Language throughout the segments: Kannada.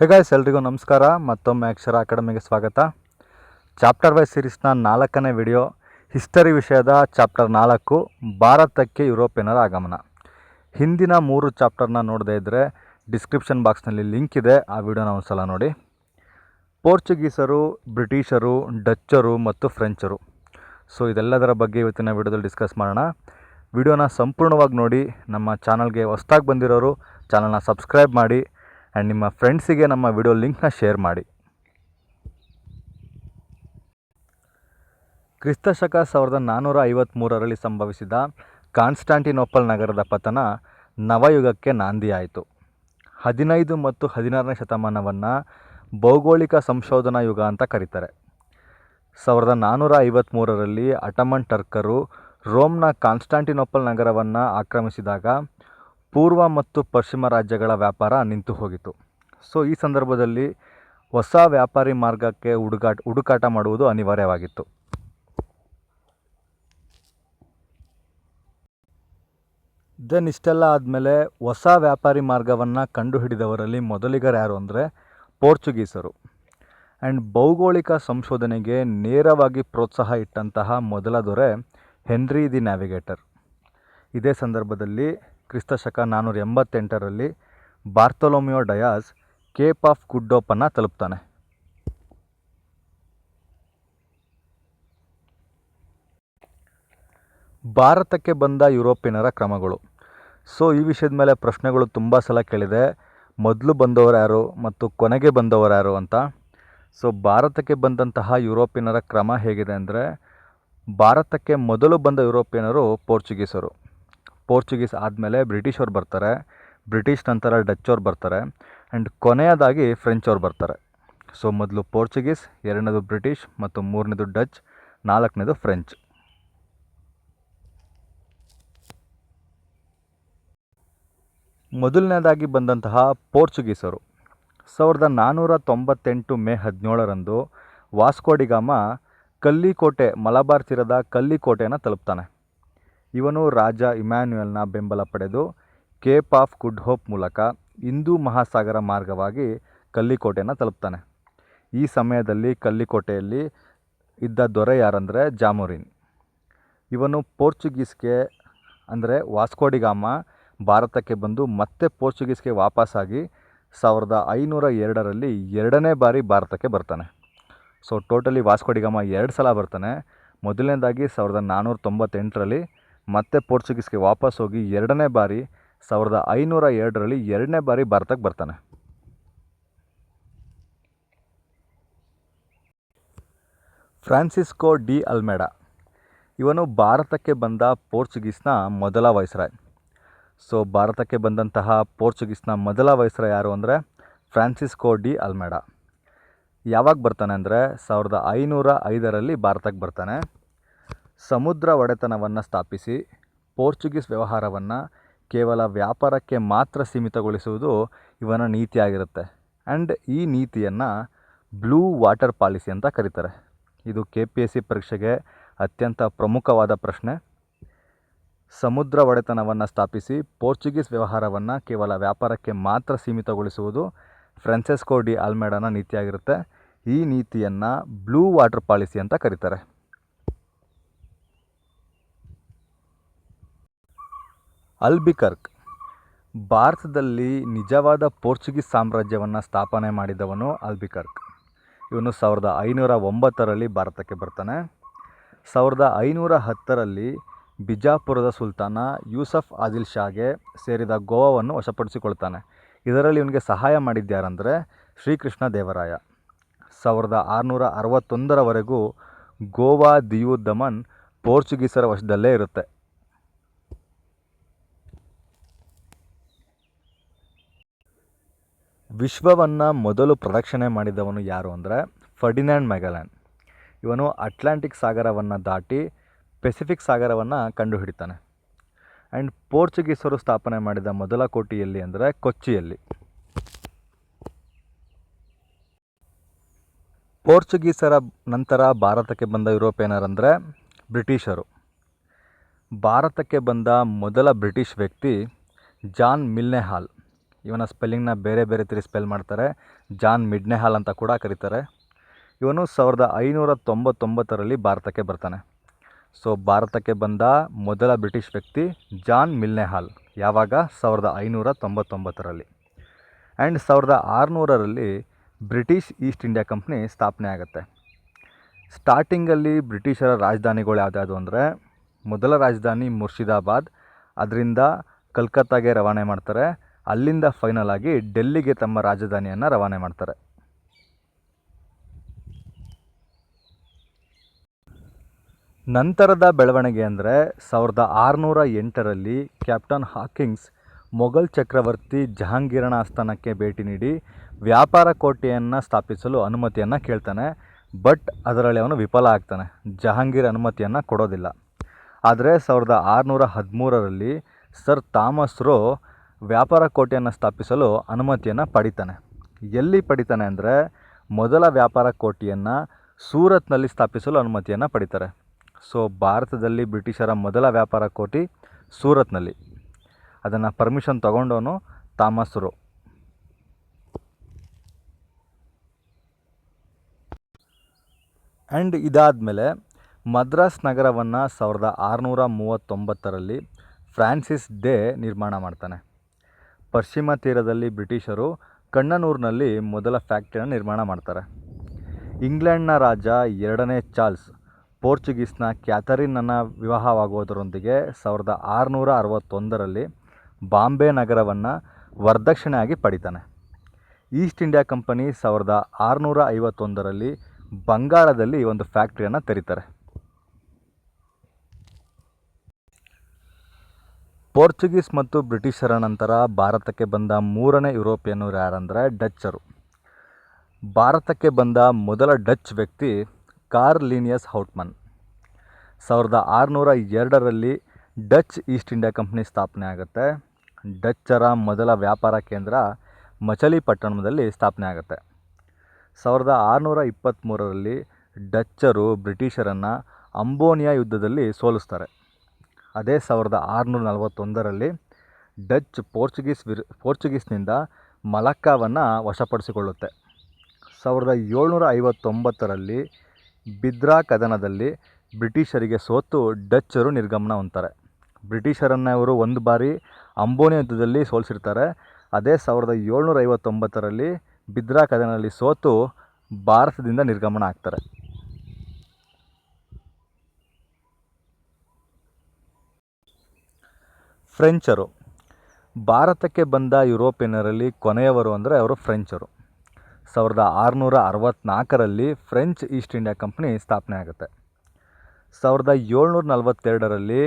ಹೇಗಾಯ್ಸ್ ಎಲ್ರಿಗೂ ನಮಸ್ಕಾರ. ಮತ್ತೊಮ್ಮೆ ಅಕ್ಷರ ಅಕಾಡೆಮಿಗೆ ಸ್ವಾಗತ. ಚಾಪ್ಟರ್ ವೈಸ್ ಸೀರೀಸ್ನ ನಾಲ್ಕನೇ ವಿಡಿಯೋ ಹಿಸ್ಟರಿ ವಿಷಯದ ಚಾಪ್ಟರ್ ನಾಲ್ಕು, ಭಾರತಕ್ಕೆ ಯುರೋಪಿಯನರ ಆಗಮನ. ಹಿಂದಿನ ಮೂರು ಚಾಪ್ಟರ್ನ ನೋಡದೇ ಇದ್ದರೆ ಡಿಸ್ಕ್ರಿಪ್ಷನ್ ಬಾಕ್ಸ್ನಲ್ಲಿ ಲಿಂಕ್ ಇದೆ. ಆ ವಿಡಿಯೋನ ಒಂದು ಸಲ ನೋಡಿ. ಪೋರ್ಚುಗೀಸರು, ಬ್ರಿಟಿಷರು, ಡಚ್ಚರು ಮತ್ತು ಫ್ರೆಂಚರು. ಸೊ ಇದೆಲ್ಲದರ ಬಗ್ಗೆ ಇವತ್ತಿನ ವಿಡಿಯೋದಲ್ಲಿ ಡಿಸ್ಕಸ್ ಮಾಡೋಣ. ವಿಡಿಯೋನ ಸಂಪೂರ್ಣವಾಗಿ ನೋಡಿ. ನಮ್ಮ ಚಾನಲ್ಗೆ ಹೊಸ್ದಾಗಿ ಬಂದಿರೋರು ಚಾನಲ್ನ ಸಬ್ಸ್ಕ್ರೈಬ್ ಮಾಡಿ. ಆ್ಯಂಡ್ ನಿಮ್ಮ ಫ್ರೆಂಡ್ಸಿಗೆ ನಮ್ಮ ವಿಡಿಯೋ ಲಿಂಕ್ನ ಶೇರ್ ಮಾಡಿ. ಕ್ರಿಸ್ತಶಕ ಸಾವಿರದ ನಾನ್ನೂರ ಐವತ್ತ್ಮೂರರಲ್ಲಿ ಸಂಭವಿಸಿದ ಕಾನ್ಸ್ಟಾಂಟಿನೋಪಲ್ ನಗರದ ಪತನ ನವಯುಗಕ್ಕೆ ನಾಂದಿಯಾಯಿತು. ಹದಿನೈದು ಮತ್ತು ಹದಿನಾರನೇ ಶತಮಾನವನ್ನು ಭೌಗೋಳಿಕ ಸಂಶೋಧನಾ ಯುಗ ಅಂತ ಕರೀತಾರೆ. ಸಾವಿರದ ನಾನ್ನೂರ ಐವತ್ತ್ಮೂರರಲ್ಲಿ ಅಟಮನ್ ಟರ್ಕರು ರೋಮ್ನ ಕಾನ್ಸ್ಟಾಂಟಿನೋಪಲ್ ನಗರವನ್ನು ಆಕ್ರಮಿಸಿದಾಗ ಪೂರ್ವ ಮತ್ತು ಪಶ್ಚಿಮ ರಾಜ್ಯಗಳ ವ್ಯಾಪಾರ ನಿಂತು ಹೋಗಿತು ಸೊ, ಈ ಸಂದರ್ಭದಲ್ಲಿ ಹೊಸ ವ್ಯಾಪಾರಿ ಮಾರ್ಗಕ್ಕೆ ಹುಡುಗಾಟ, ಹುಡುಕಾಟ ಮಾಡುವುದು ಅನಿವಾರ್ಯವಾಗಿತ್ತು. ದೆನ್ ಇಷ್ಟೆಲ್ಲ ಆದಮೇಲೆ ಹೊಸ ವ್ಯಾಪಾರಿ ಮಾರ್ಗವನ್ನು ಕಂಡುಹಿಡಿದವರಲ್ಲಿ ಮೊದಲಿಗರು ಯಾರು ಅಂದರೆ ಪೋರ್ಚುಗೀಸರು. ಆ್ಯಂಡ್ ಭೌಗೋಳಿಕ ಸಂಶೋಧನೆಗೆ ನೇರವಾಗಿ ಪ್ರೋತ್ಸಾಹ ಇಟ್ಟಂತಹ ಮೊದಲ ದೊರೆ ಹೆನ್ರಿ ದಿ ನ್ಯಾವಿಗೇಟರ್. ಇದೇ ಸಂದರ್ಭದಲ್ಲಿ ಕ್ರಿಸ್ತಶಕ ನಾನ್ನೂರ ಎಂಬತ್ತೆಂಟರಲ್ಲಿ ಬಾರ್ತೊಲೊಮಿಯೋ ಡಯಾಸ್, ಕೇಪ್ ಆಫ್ ಗುಡ್ಡೋಪನ್ನು ತಲುಪ್ತಾನೆ. ಭಾರತಕ್ಕೆ ಬಂದ ಯುರೋಪಿನರ ಕ್ರಮಗಳು. ಸೊ, ಈ ವಿಷಯದ ಮೇಲೆ ಪ್ರಶ್ನೆಗಳು ತುಂಬ ಸಲ ಕೇಳಿದೆ. ಮೊದಲು ಬಂದವರು ಯಾರು ಮತ್ತು ಕೊನೆಗೆ ಬಂದವರು ಯಾರು ಅಂತ. ಸೊ, ಭಾರತಕ್ಕೆ ಬಂದಂತಹ ಯುರೋಪಿನರ ಕ್ರಮ ಹೇಗಿದೆ ಅಂದರೆ, ಭಾರತಕ್ಕೆ ಮೊದಲು ಬಂದ ಯುರೋಪಿಯನರು ಪೋರ್ಚುಗೀಸರು. ಪೋರ್ಚುಗೀಸ್ ಆದಮೇಲೆ ಬ್ರಿಟಿಷವ್ರು ಬರ್ತಾರೆ. ಬ್ರಿಟಿಷ್ ನಂತರ ಡಚ್ ಅವ್ರು ಬರ್ತಾರೆ. ಆ್ಯಂಡ್ ಕೊನೆಯದಾಗಿ ಫ್ರೆಂಚ್ ಅವ್ರು ಬರ್ತಾರೆ. ಸೊ, ಮೊದಲು ಪೋರ್ಚುಗೀಸ್, ಎರಡನೇದು ಬ್ರಿಟಿಷ್ ಮತ್ತು ಮೂರನೇದು ಡಚ್, ನಾಲ್ಕನೇದು ಫ್ರೆಂಚ್. ಮೊದಲನೇದಾಗಿ ಬಂದಂತಹ ಪೋರ್ಚುಗೀಸರು. ಸಾವಿರದ ನಾನ್ನೂರ ತೊಂಬತ್ತೆಂಟು May ಹದಿನೇಳರಂದು Vasco da Gama Kallikote, Malabar ತೀರದ ಕಲ್ಲಿಕೋಟೆಯನ್ನು ತಲುಪ್ತಾನೆ. ಇವನು ರಾಜ ಇಮ್ಯಾನ್ಯುಯಲ್ನ ಬೆಂಬಲ ಪಡೆದು ಕೇಪ್ ಆಫ್ ಗುಡ್ ಹೋಪ್ ಮೂಲಕ ಹಿಂದೂ ಮಹಾಸಾಗರ ಮಾರ್ಗವಾಗಿ ಕಲ್ಲಿಕೋಟೆಯನ್ನು ತಲುಪ್ತಾನೆ. ಈ ಸಮಯದಲ್ಲಿ ಕಲ್ಲಿಕೋಟೆಯಲ್ಲಿ ಇದ್ದ ದೊರೆ ಯಾರಂದರೆ ಜಾಮೋರಿನ್. ಇವನು ಪೋರ್ಚುಗೀಸ್ಗೆ ಅಂದರೆ ವಾಸ್ಕೋಡಿಗಾಮ ಭಾರತಕ್ಕೆ ಬಂದು ಮತ್ತೆ ಪೋರ್ಚುಗೀಸ್ಗೆ ವಾಪಸ್ಸಾಗಿ ಸಾವಿರದ ಐನೂರ ಎರಡರಲ್ಲಿ ಎರಡನೇ ಬಾರಿ ಭಾರತಕ್ಕೆ ಬರ್ತಾನೆ. ಸೊ ಟೋಟಲಿ ವಾಸ್ಕೋಡಿಗಾಮ ಎರಡು ಸಲ ಬರ್ತಾನೆ. ಮೊದಲನೇದಾಗಿ ಸಾವಿರದ ನಾನ್ನೂರ ತೊಂಬತ್ತೆಂಟರಲ್ಲಿ ಮತ್ತೆ ಪೋರ್ಚುಗೀಸ್ಗೆ ವಾಪಸ್ ಹೋಗಿ ಎರಡನೇ ಬಾರಿ ಸಾವಿರದ ಐನೂರ ಎರಡರಲ್ಲಿ ಎರಡನೇ ಬಾರಿ ಭಾರತಕ್ಕೆ ಬರ್ತಾನೆ. ಫ್ರಾನ್ಸಿಸ್ಕೋ ಡಿ ಅಲ್ಮೇಡ, ಇವನು ಭಾರತಕ್ಕೆ ಬಂದ ಪೋರ್ಚುಗೀಸ್ನ ಮೊದಲ ವೈಸ್ರಾಯ್ ಸೊ, ಭಾರತಕ್ಕೆ ಬಂದಂತಹ ಪೋರ್ಚುಗೀಸ್ನ ಮೊದಲ ವಯಸ್ಸರ ಯಾರು ಅಂದರೆ ಫ್ರಾನ್ಸಿಸ್ಕೋ ಡಿ ಅಲ್ಮೇಡ. ಯಾವಾಗ ಬರ್ತಾನೆ ಅಂದರೆ ಸಾವಿರದ ಐನೂರ ಐದರಲ್ಲಿ ಭಾರತಕ್ಕೆ ಬರ್ತಾನೆ. ಸಮುದ್ರ ಒಡೆತನವನ್ನು ಸ್ಥಾಪಿಸಿ, ಪೋರ್ಚುಗೀಸ್ ವ್ಯವಹಾರವನ್ನು ಕೇವಲ ವ್ಯಾಪಾರಕ್ಕೆ ಮಾತ್ರ ಸೀಮಿತಗೊಳಿಸುವುದು ಇವನ ನೀತಿಯಾಗಿರುತ್ತೆ. ಆ್ಯಂಡ್ ಈ ನೀತಿಯನ್ನು ಬ್ಲೂ ವಾಟರ್ ಪಾಲಿಸಿ ಅಂತ ಕರೀತಾರೆ. ಇದು ಕೆ ಪಿ ಎಸ್ ಸಿ ಪರೀಕ್ಷೆಗೆ ಅತ್ಯಂತ ಪ್ರಮುಖವಾದ ಪ್ರಶ್ನೆ. ಸಮುದ್ರ ಒಡೆತನವನ್ನು ಸ್ಥಾಪಿಸಿ, ಪೋರ್ಚುಗೀಸ್ ವ್ಯವಹಾರವನ್ನು ಕೇವಲ ವ್ಯಾಪಾರಕ್ಕೆ ಮಾತ್ರ ಸೀಮಿತಗೊಳಿಸುವುದು ಫ್ರಾನ್ಸೆಸ್ಕೋ ಡಿ ಆಲ್ಮೇಡನ ನೀತಿಯಾಗಿರುತ್ತೆ. ಈ ನೀತಿಯನ್ನು ಬ್ಲೂ ವಾಟರ್ ಪಾಲಿಸಿ ಅಂತ ಕರೀತಾರೆ. ಅಲ್ಬಿಕರ್ಕ್, ಭಾರತದಲ್ಲಿ ನಿಜವಾದ ಪೋರ್ಚುಗೀಸ್ ಸಾಮ್ರಾಜ್ಯವನ್ನು ಸ್ಥಾಪನೆ ಮಾಡಿದವನು ಅಲ್ಬಿಕರ್ಕ್. ಇವನು ಸಾವಿರದ ಐನೂರ ಒಂಬತ್ತರಲ್ಲಿ ಭಾರತಕ್ಕೆ ಬರ್ತಾನೆ. ಸಾವಿರದ ಐನೂರ ಹತ್ತರಲ್ಲಿ ಬಿಜಾಪುರದ ಸುಲ್ತಾನ ಯೂಸಫ್ ಆದಿಲ್ ಶಾಗೆ ಸೇರಿದ ಗೋವಾವನ್ನು ವಶಪಡಿಸಿಕೊಳ್ತಾನೆ. ಇದರಲ್ಲಿ ಇವನಿಗೆ ಸಹಾಯ ಮಾಡಿದ್ಯಾರಂದರೆ ಶ್ರೀಕೃಷ್ಣ ದೇವರಾಯ. ಸಾವಿರದ ಆರುನೂರ ಅರವತ್ತೊಂದರವರೆಗೂ ಗೋವಾ ದಿಯು ದಮನ್ ಪೋರ್ಚುಗೀಸರ ವಶದಲ್ಲೇ ಇರುತ್ತೆ. ವಿಶ್ವವನ್ನು ಮೊದಲು ಪ್ರದಕ್ಷಿಣೆ ಮಾಡಿದವನು ಯಾರು ಅಂದರೆ ಫರ್ಡಿನ್ಯಾಂಡ್ ಮೆಗಲ್ಯಾನ್ ಇವನು ಅಟ್ಲಾಂಟಿಕ್ ಸಾಗರವನ್ನು ದಾಟಿ ಪೆಸಿಫಿಕ್ ಸಾಗರವನ್ನು ಕಂಡುಹಿಡಿತಾನೆ. ಆ್ಯಂಡ್ ಪೋರ್ಚುಗೀಸರು ಸ್ಥಾಪನೆ ಮಾಡಿದ ಮೊದಲ ಕೋಟಿಯಲ್ಲಿ ಅಂದರೆ ಕೊಚ್ಚಿಯಲ್ಲಿ. ಪೋರ್ಚುಗೀಸರ ನಂತರ ಭಾರತಕ್ಕೆ ಬಂದ ಯುರೋಪಿಯನರಂದರೆ ಬ್ರಿಟಿಷರು. ಭಾರತಕ್ಕೆ ಬಂದ ಮೊದಲ ಬ್ರಿಟಿಷ್ ವ್ಯಕ್ತಿ ಜಾನ್ ಮಿಲ್ನೆ ಹಾಲ್ ಇವನ ಸ್ಪೆಲ್ಲಿಂಗ್ನ ಬೇರೆ ಬೇರೆ ರೀತಿ ಸ್ಪೆಲ್ ಮಾಡ್ತಾರೆ. ಜಾನ್ ಮಿಡ್ನೆಹಾಲ್ ಅಂತ ಕೂಡ ಕರೀತಾರೆ. ಇವನು ಸಾವಿರದ ಐನೂರ ತೊಂಬತ್ತೊಂಬತ್ತರಲ್ಲಿ ಭಾರತಕ್ಕೆ ಬರ್ತಾನೆ. ಸೊ, ಭಾರತಕ್ಕೆ ಬಂದ ಮೊದಲ ಬ್ರಿಟಿಷ್ ವ್ಯಕ್ತಿ ಜಾನ್ ಮಿಲ್ನೆಹಾಲ್ ಯಾವಾಗ? ಸಾವಿರದ ಐನೂರ ತೊಂಬತ್ತೊಂಬತ್ತರಲ್ಲಿ. ಆ್ಯಂಡ್ ಸಾವಿರದ ಆರುನೂರರಲ್ಲಿ ಬ್ರಿಟಿಷ್ ಈಸ್ಟ್ ಇಂಡಿಯಾ ಕಂಪ್ನಿ ಸ್ಥಾಪನೆ ಆಗುತ್ತೆ. ಸ್ಟಾರ್ಟಿಂಗಲ್ಲಿ ಬ್ರಿಟಿಷರ ರಾಜಧಾನಿಗಳು ಯಾವುದ್ಯಾವುದು ಅಂದರೆ, ಮೊದಲ ರಾಜಧಾನಿ ಮುರ್ಷಿದಾಬಾದ್, ಅದರಿಂದ ಕಲ್ಕತ್ತಾಗೆ ರವಾನೆ ಮಾಡ್ತಾರೆ. ಅಲ್ಲಿಂದ ಫೈನಲ್ ಆಗಿ ಡೆಲ್ಲಿಗೆ ತಮ್ಮ ರಾಜಧಾನಿಯನ್ನು ರವಾನೆ ಮಾಡ್ತಾರೆ. ನಂತರದ ಬೆಳವಣಿಗೆ ಅಂದರೆ ಸಾವಿರದ ಆರುನೂರ ಎಂಟರಲ್ಲಿ ಕ್ಯಾಪ್ಟನ್ ಹಾಕಿಂಗ್ಸ್ ಮೊಘಲ್ ಚಕ್ರವರ್ತಿ ಜಹಾಂಗೀರನ ಆಸ್ಥಾನಕ್ಕೆ ಭೇಟಿ ನೀಡಿ ವ್ಯಾಪಾರ ಕೋಟೆಯನ್ನು ಸ್ಥಾಪಿಸಲು ಅನುಮತಿಯನ್ನು ಕೇಳ್ತಾನೆ, ಬಟ್ ಅದರಲ್ಲಿ ಅವನು ವಿಫಲ ಆಗ್ತಾನೆ, ಜಹಾಂಗೀರ್ ಅನುಮತಿಯನ್ನು ಕೊಡೋದಿಲ್ಲ. ಆದರೆ ಸಾವಿರದ ಆರುನೂರ ಹದಿಮೂರರಲ್ಲಿ ಸರ್ ಥಾಮಸ್ ರೋ ವ್ಯಾಪಾರ ಕೋಟೆಯನ್ನು ಸ್ಥಾಪಿಸಲು ಅನುಮತಿಯನ್ನು ಪಡಿತಾನೆ. ಎಲ್ಲಿ ಪಡಿತಾನೆ ಅಂದರೆ ಮೊದಲ ವ್ಯಾಪಾರ ಕೋಟೆಯನ್ನು ಸೂರತ್ನಲ್ಲಿ ಸ್ಥಾಪಿಸಲು ಅನುಮತಿಯನ್ನು ಪಡಿತಾರೆ. ಸೊ ಭಾರತದಲ್ಲಿ ಬ್ರಿಟಿಷರ ಮೊದಲ ವ್ಯಾಪಾರ ಕೋಟಿ ಸೂರತ್ನಲ್ಲಿ. ಅದನ್ನು ಪರ್ಮಿಷನ್ ತಗೊಂಡವನು ತಾಮಸರು ಆ್ಯಂಡ್ ಇದಾದಮೇಲೆ ಮದ್ರಾಸ್ ನಗರವನ್ನು ಸಾವಿರದ ಆರುನೂರ ಮೂವತ್ತೊಂಬತ್ತರಲ್ಲಿ ಫ್ರಾನ್ಸಿಸ್ ಡೇ ನಿರ್ಮಾಣ ಮಾಡ್ತಾನೆ. ಪಶ್ಚಿಮ ತೀರದಲ್ಲಿ ಬ್ರಿಟಿಷರು ಕಣ್ಣನೂರಿನಲ್ಲಿ ಮೊದಲ ಫ್ಯಾಕ್ಟ್ರಿಯನ್ನು ನಿರ್ಮಾಣ ಮಾಡ್ತಾರೆ. ಇಂಗ್ಲೆಂಡ್ನ ರಾಜ ಎರಡನೇ ಚಾರ್ಲ್ಸ್, ಪೋರ್ಚುಗೀಸ್ನ ಕ್ಯಾಥರಿನನ್ನು ವಿವಾಹವಾಗುವುದರೊಂದಿಗೆ ಸಾವಿರದ ಆರುನೂರ ಅರವತ್ತೊಂದರಲ್ಲಿ ಬಾಂಬೆ ನಗರವನ್ನು ವರದಕ್ಷಿಣೆಯಾಗಿ ಪಡಿತಾನೆ. ಈಸ್ಟ್ ಇಂಡಿಯಾ ಕಂಪನಿ ಸಾವಿರದ ಆರುನೂರ ಐವತ್ತೊಂದರಲ್ಲಿ ಬಂಗಾಳದಲ್ಲಿ ಒಂದು ಫ್ಯಾಕ್ಟ್ರಿಯನ್ನು ತೆರೀತಾರೆ. ಪೋರ್ಚುಗೀಸ್ ಮತ್ತು ಬ್ರಿಟಿಷರ ನಂತರ ಭಾರತಕ್ಕೆ ಬಂದ ಮೂರನೇ ಯುರೋಪಿಯನ್ನರು ಯಾರಂದರೆ ಡಚ್ಚರು. ಭಾರತಕ್ಕೆ ಬಂದ ಮೊದಲ ಡಚ್ ವ್ಯಕ್ತಿ ಕಾರ್ಲಿನಿಯಸ್ ಹೌಟ್ಮನ್. ಸಾವಿರದ ಆರುನೂರ ಎರಡರಲ್ಲಿ ಡಚ್ ಈಸ್ಟ್ ಇಂಡಿಯಾ ಕಂಪ್ನಿ ಸ್ಥಾಪನೆ ಆಗುತ್ತೆ. ಡಚ್ಚರ ಮೊದಲ ವ್ಯಾಪಾರ ಕೇಂದ್ರ ಮಚಲಿಪಟ್ಟಣದಲ್ಲಿ ಸ್ಥಾಪನೆ ಆಗುತ್ತೆ. ಸಾವಿರದ ಆರುನೂರ ಇಪ್ಪತ್ತ್ಮೂರರಲ್ಲಿ ಡಚ್ಚರು ಬ್ರಿಟಿಷರನ್ನು ಅಂಬೋನಿಯಾ ಯುದ್ಧದಲ್ಲಿ ಸೋಲಿಸ್ತಾರೆ. ಅದೇ ಸಾವಿರದ ಆರುನೂರ ನಲವತ್ತೊಂದರಲ್ಲಿ ಡಚ್ ಪೋರ್ಚುಗೀಸ್ ವಿರು, ಪೋರ್ಚುಗೀಸ್ನಿಂದ ಮಲಕ್ಕಾವನ್ನು ವಶಪಡಿಸಿಕೊಳ್ಳುತ್ತೆ. ಸಾವಿರದ ಏಳ್ನೂರ ಐವತ್ತೊಂಬತ್ತರಲ್ಲಿ ಬಿದ್ರಾ ಕದನದಲ್ಲಿ ಬ್ರಿಟಿಷರಿಗೆ ಸೋತು ಡಚ್ಚರು ನಿರ್ಗಮನ ಹೊಂತಾರೆ ಬ್ರಿಟಿಷರನ್ನು ಇವರು ಒಂದು ಬಾರಿ ಅಂಬೋನಿ ಯುದ್ಧದಲ್ಲಿ ಸೋಲಿಸಿರ್ತಾರೆ. ಅದೇ ಸಾವಿರದ ಏಳ್ನೂರ ಐವತ್ತೊಂಬತ್ತರಲ್ಲಿ ಬಿದ್ರಾ ಕದನದಲ್ಲಿ ಸೋತು ಭಾರತದಿಂದ ನಿರ್ಗಮನ ಆಗ್ತಾರೆ. ಫ್ರೆಂಚರು. ಭಾರತಕ್ಕೆ ಬಂದ ಯುರೋಪಿಯನ್ನರಲ್ಲಿ ಕೊನೆಯವರು ಅಂದರೆ ಅವರು ಫ್ರೆಂಚರು. ಸಾವಿರದ ಆರುನೂರ ಅರವತ್ತ್ನಾಲ್ಕರಲ್ಲಿ ಫ್ರೆಂಚ್ ಈಸ್ಟ್ ಇಂಡಿಯಾ ಕಂಪ್ನಿ ಸ್ಥಾಪನೆ ಆಗುತ್ತೆ. ಸಾವಿರದ ಏಳ್ನೂರ ನಲವತ್ತೆರಡರಲ್ಲಿ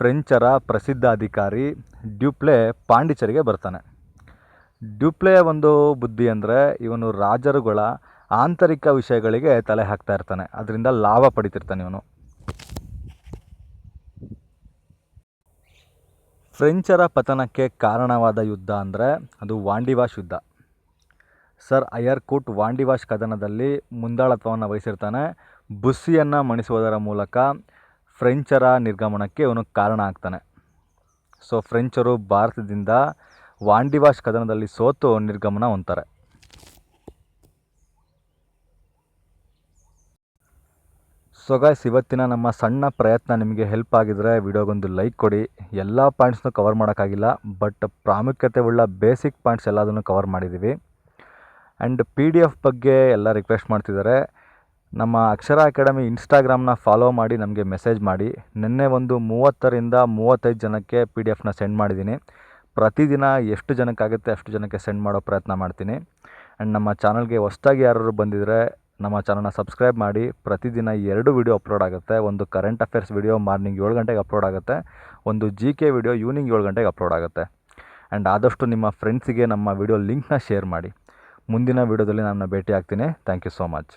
ಫ್ರೆಂಚರ ಪ್ರಸಿದ್ಧ ಅಧಿಕಾರಿ ಡ್ಯೂಪ್ಲೆ ಪಾಂಡಿಚರಿಗೆ ಬರ್ತಾನೆ. ಡ್ಯೂಪ್ಲೆಯ ಒಂದು ಬುದ್ಧಿ ಅಂದರೆ ಇವನು ರಾಜರುಗಳ ಆಂತರಿಕ ವಿಷಯಗಳಿಗೆ ತಲೆ ಹಾಕ್ತಾ ಇರ್ತಾನೆ. ಅದರಿಂದ ಲಾಭ ಪಡಿತಿರ್ತಾನೆ ಇವನು. ಫ್ರೆಂಚರ ಪತನಕ್ಕೆ ಕಾರಣವಾದ ಯುದ್ಧ ಅಂದರೆ ಅದು ವಾಂಡಿವಾಶ್ ಯುದ್ಧ. ಸರ್ ಅಯರ್ಕೂಟ್ ವಾಂಡಿವಾಶ್ ಕದನದಲ್ಲಿ ಮುಂದಾಳತ್ವವನ್ನು ವಹಿಸಿರ್ತಾನೆ. ಬುಸ್ಸಿಯನ್ನು ಮಣಿಸುವುದರ ಮೂಲಕ ಫ್ರೆಂಚರ ನಿರ್ಗಮನಕ್ಕೆ ಇವನು ಕಾರಣ ಆಗ್ತಾನೆ. ಸೊ ಫ್ರೆಂಚರು ಭಾರತದಿಂದ ವಾಂಡಿವಾಶ್ ಕದನದಲ್ಲಿ ಸೋತು ನಿರ್ಗಮನ ಹೊಂತಾರೆ ಸೊ ಗಾಯ್ಸ್ ಇವತ್ತಿನ ನಮ್ಮ ಸಣ್ಣ ಪ್ರಯತ್ನ ನಿಮಗೆ ಹೆಲ್ಪ್ ಆಗಿದ್ರೆ ವಿಡಿಯೋಗೊಂದು ಲೈಕ್ ಕೊಡಿ. ಎಲ್ಲ ಪಾಯಿಂಟ್ಸ್ನು ಕವರ್ ಮಾಡೋಕ್ಕಾಗಿಲ್ಲ ಬಟ್ ಪ್ರಾಮುಖ್ಯತೆ ಉಳ್ಳ ಬೇಸಿಕ್ ಪಾಯಿಂಟ್ಸ್ ಎಲ್ಲದನ್ನು ಕವರ್ ಮಾಡಿದ್ದೀವಿ ಆ್ಯಂಡ್ ಪಿ ಡಿ ಎಫ್ ಬಗ್ಗೆ ಎಲ್ಲ ರಿಕ್ವೆಸ್ಟ್ ಮಾಡ್ತಿದ್ದಾರೆ. ನಮ್ಮ ಅಕ್ಷರ ಅಕಾಡೆಮಿ ಇನ್ಸ್ಟಾಗ್ರಾಮ್ನ ಫಾಲೋ ಮಾಡಿ ನಮಗೆ ಮೆಸೇಜ್ ಮಾಡಿ. ನಿನ್ನೆ ಒಂದು ಮೂವತ್ತರಿಂದ ಮೂವತ್ತೈದು ಜನಕ್ಕೆ ಪಿ ಡಿ ಎಫ್ನ ಸೆಂಡ್ ಮಾಡಿದ್ದೀನಿ. ಪ್ರತಿದಿನ ಎಷ್ಟು ಜನಕ್ಕಾಗುತ್ತೆ ಅಷ್ಟು ಜನಕ್ಕೆ ಸೆಂಡ್ ಮಾಡೋ ಪ್ರಯತ್ನ ಮಾಡ್ತೀನಿ. ಆ್ಯಂಡ್ ನಮ್ಮ ಚಾನಲ್ಗೆ ಹೊಸ್ದಾಗಿ ಯಾರು ಬಂದಿದ್ದರೆ ನಮ್ಮ ಚಾನಲ್ನ ಸಬ್ಸ್ಕ್ರೈಬ್ ಮಾಡಿ. ಪ್ರತಿದಿನ ಎರಡು ವಿಡಿಯೋ ಅಪ್ಲೋಡ್ ಆಗುತ್ತೆ. ಒಂದು ಕರೆಂಟ್ ಅಫೇರ್ಸ್ ವಿಡಿಯೋ ಮಾರ್ನಿಂಗ್ ಏಳು ಗಂಟೆಗೆ ಅಪ್ಲೋಡ್ ಆಗುತ್ತೆ. ಒಂದು ಜಿ ಕೆ ವಿಡಿಯೋ ಈವ್ನಿಂಗ್ ಏಳು ಗಂಟೆಗೆ ಅಪ್ಲೋಡ್ ಆಗುತ್ತೆ. ಆ್ಯಂಡ್ ಆದಷ್ಟು ನಿಮ್ಮ ಫ್ರೆಂಡ್ಸಿಗೆ ನಮ್ಮ ವಿಡಿಯೋ ಲಿಂಕ್ನ ಶೇರ್ ಮಾಡಿ. ಮುಂದಿನ ವಿಡಿಯೋದಲ್ಲಿ ನಾನು ಭೇಟಿ ಆಗ್ತೀನಿ ಥ್ಯಾಂಕ್ ಯು ಸೋ ಮಚ್